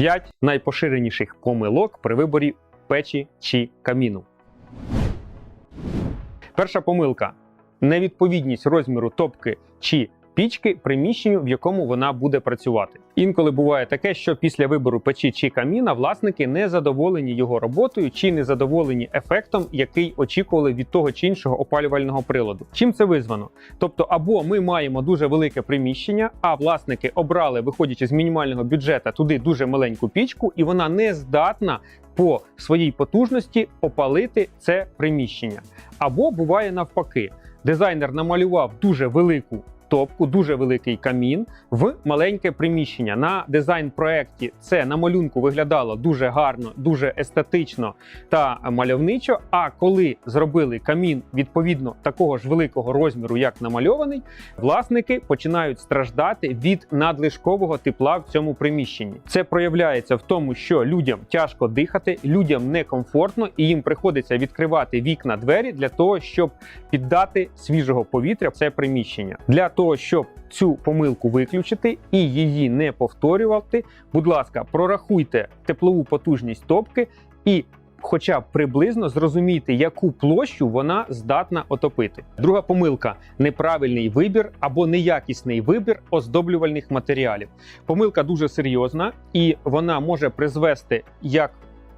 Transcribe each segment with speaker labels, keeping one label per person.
Speaker 1: 5 найпоширеніших помилок при виборі печі чи каміну. Перша помилка невідповідність розміру топки чи пічки приміщенню, в якому вона буде працювати. Інколи буває таке, що після вибору печі чи каміна власники не задоволені його роботою чи не задоволені ефектом, який очікували від того чи іншого опалювального приладу. Чим це визвано? Тобто, або ми маємо дуже велике приміщення, а власники обрали, виходячи з мінімального бюджету, туди дуже маленьку пічку, і вона не здатна по своїй потужності опалити це приміщення. Або буває навпаки, дизайнер намалював дуже велику топку, дуже великий камін в маленьке приміщення. На дизайн-проекті це на малюнку виглядало дуже гарно, дуже естетично та мальовничо. А коли зробили камін відповідно такого ж великого розміру, як намальований, власники починають страждати від надлишкового тепла в цьому приміщенні. Це проявляється в тому, що людям тяжко дихати, людям некомфортно, і їм приходиться відкривати вікна двері для того, щоб піддати свіжого повітря в це приміщення. Для того, щоб цю помилку виключити і її не повторювати, будь ласка, прорахуйте теплову потужність топки і. Хоча б приблизно зрозумійте, яку площу вона здатна отопити. Друга помилка неправильний вибір або неякісний вибір оздоблювальних матеріалів. Помилка дуже серйозна і вона може призвести як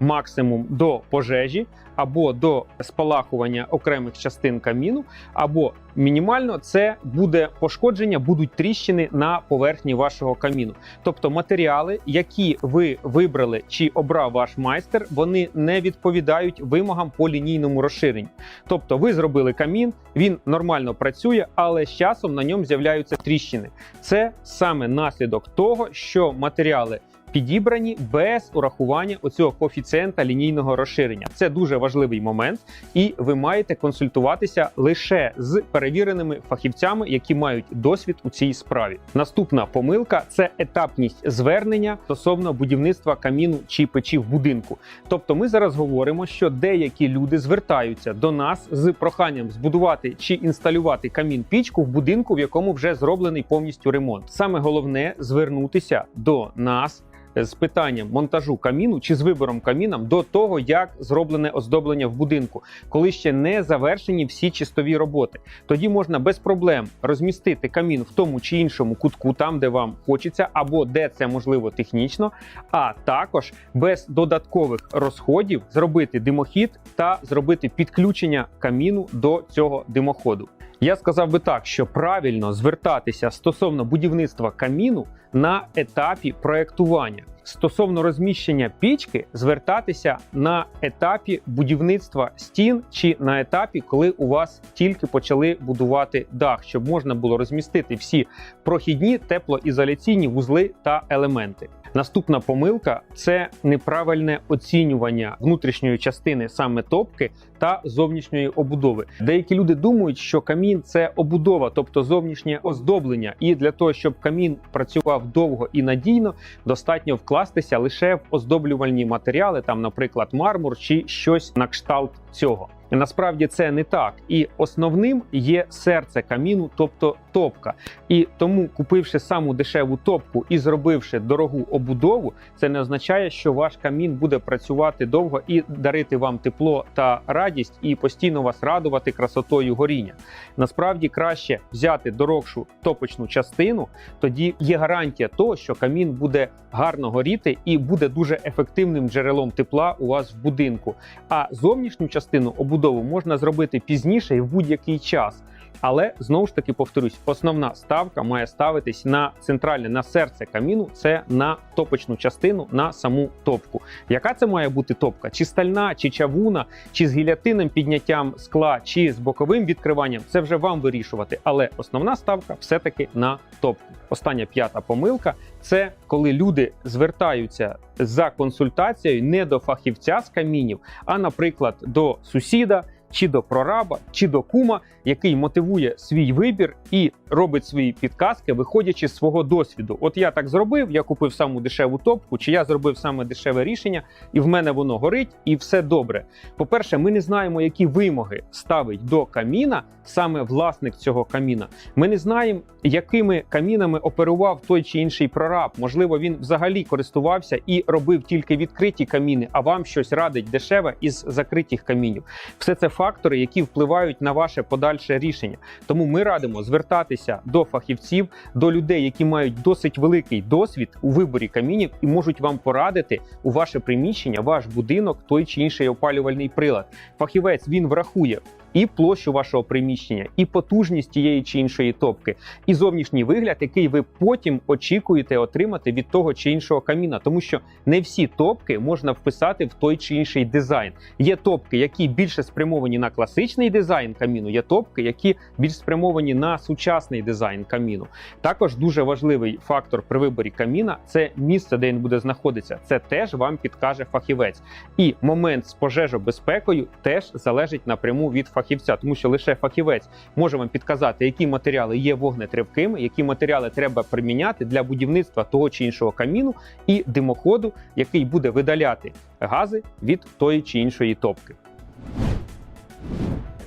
Speaker 1: максимум до пожежі або до спалахування окремих частин каміну, або мінімально це буде пошкодження, будуть тріщини на поверхні вашого каміну. Тобто матеріали, які ви вибрали чи обрав ваш майстер, вони не відповідають вимогам по лінійному розширенню. Тобто, ви зробили камін, він нормально працює, але з часом на ньому з'являються тріщини. Це саме наслідок того, що матеріали підібрані без урахування оцього коефіцієнта лінійного розширення. Це дуже важливий момент, і ви маєте консультуватися лише з перевіреними фахівцями, які мають досвід у цій справі. Наступна помилка це етапність звернення стосовно будівництва каміну чи печі в будинку. Тобто, ми зараз говоримо, що деякі люди звертаються до нас з проханням збудувати чи інсталювати камін пічку в будинку, в якому вже зроблений повністю ремонт. Саме головне звернутися до нас з питанням монтажу каміну чи з вибором каміном до того, як зроблене оздоблення в будинку, коли ще не завершені всі чистові роботи. Тоді можна без проблем розмістити камін в тому чи іншому кутку, там де вам хочеться, або де це можливо технічно, а також без додаткових розходів зробити димохід та зробити підключення каміну до цього димоходу. Я сказав би так, що правильно звертатися стосовно будівництва каміну на етапі проектування. Стосовно розміщення пічки, звертатися на етапі будівництва стін чи на етапі, коли у вас тільки почали будувати дах, щоб можна було розмістити всі прохідні теплоізоляційні вузли та елементи. Наступна помилка це неправильне оцінювання внутрішньої частини саме топки та зовнішньої обудови. Деякі люди думають, що камін це обудова, тобто зовнішнє оздоблення, і для того, щоб камін працював довго і надійно, достатньо вкластися лише в оздоблювальні матеріали, там, наприклад, мармур чи щось на кшталт цього. Насправді це не так, і основним є серце каміну, тобто топка. І тому, купивши саму дешеву топку і зробивши дорогу обудову, це не означає, що ваш камін буде працювати довго і дарити вам тепло та радість, і постійно вас радувати красотою горіння. Насправді краще взяти дорогшу топочну частину, тоді є гарантія того, що камін буде гарно горіти і буде дуже ефективним джерелом тепла у вас в будинку. А зовнішню частину обудову можна зробити пізніше і в будь-який час. Але знову ж таки повторюсь, основна ставка має ставитись на центральне на серце каміну, це на топочну частину, на саму топку. Яка це має бути топка? Чи стальна, чи чавуна, чи з гілятинним підняттям скла, чи з боковим відкриванням це вже вам вирішувати. Але основна ставка все-таки на топку. Остання п'ята помилка це коли люди звертаються за консультацією не до фахівця з камінів, а, наприклад, до сусіда чи до прораба, чи до кума, який мотивує свій вибір і робить свої підказки, виходячи з свого досвіду. От я так зробив, я купив саму дешеву топку, чи я зробив саме дешеве рішення, і в мене воно горить, і все добре. По-перше, ми не знаємо, які вимоги ставить до каміна саме власник цього каміна. Ми не знаємо, якими камінами оперував той чи інший прораб. Можливо, він взагалі користувався і робив тільки відкриті каміни, а вам щось радить дешеве із закритих камінів. Все це фактори, які впливають на ваше подальше рішення. Тому ми радимо звертатися до фахівців, до людей, які мають досить великий досвід у виборі камінів і можуть вам порадити у ваше приміщення, ваш будинок, той чи інший опалювальний прилад. Фахівець він врахує. І площу вашого приміщення, і потужність тієї чи іншої топки, і зовнішній вигляд, який ви потім очікуєте отримати від того чи іншого каміна, тому що не всі топки можна вписати в той чи інший дизайн. Є топки, які більше спрямовані на класичний дизайн каміну, є топки, які більш спрямовані на сучасний дизайн каміну. Також дуже важливий фактор при виборі каміна це місце, де він буде знаходитися. Це теж вам підкаже фахівець. І момент з пожежобезпекою теж залежить напряму від фахівця, тому що лише фахівець може вам підказати, які матеріали є вогнетривкими, які матеріали треба приміняти для будівництва того чи іншого каміну і димоходу, який буде видаляти гази від тої чи іншої топки.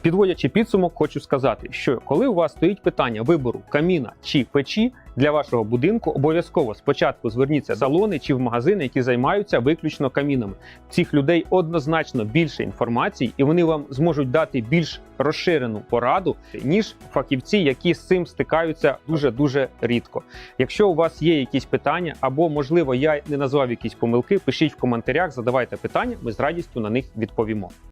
Speaker 1: Підводячи підсумок, хочу сказати, що коли у вас стоїть питання вибору каміна чи печі для вашого будинку, обов'язково спочатку зверніться в салони чи в магазини, які займаються виключно камінами. Цих людей однозначно більше інформації, і вони вам зможуть дати більш розширену пораду, ніж фахівці, які з цим стикаються дуже дуже рідко. Якщо у вас є якісь питання, або можливо я не назвав якісь помилки, пишіть в коментарях, задавайте питання, ми з радістю на них відповімо.